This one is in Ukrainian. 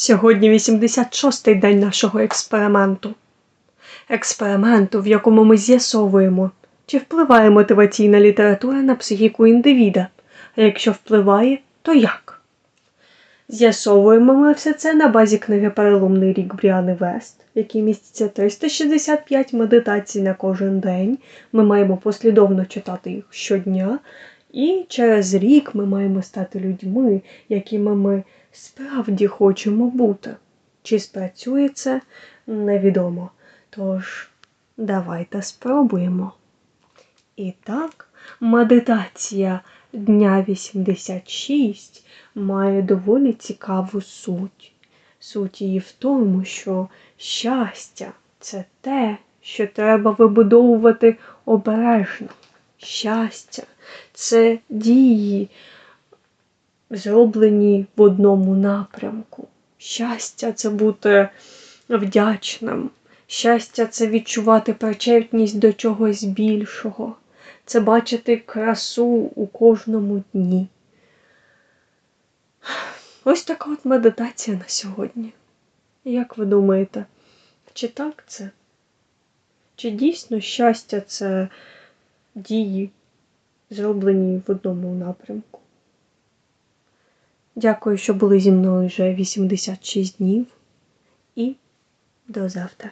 Сьогодні 86-й день нашого експерименту. Експерименту, в якому ми з'ясовуємо, чи впливає мотиваційна література на психіку індивіда, а якщо впливає, то як. З'ясовуємо ми все це на базі книги Переломний рік Бріани Вест, в якій міститься 365 медитацій на кожен день. Ми маємо послідовно читати їх щодня, і через рік ми маємо стати людьми, якими ми справді хочемо бути. Чи спрацює це, невідомо. Тож, давайте спробуємо. І так, медитація дня 86 має доволі цікаву суть. Суть її в тому, що щастя це те, що треба вибудовувати обережно. Щастя це дії, зроблені в одному напрямку. Щастя це бути вдячним. Щастя це відчувати причетність до чогось більшого. Це бачити красу у кожному дні. Ось така от медитація на сьогодні. Як ви думаєте, чи так це? Чи дійсно щастя це дії, зроблені в одному напрямку? Дякую, що були зі мною вже 86 днів і до завтра.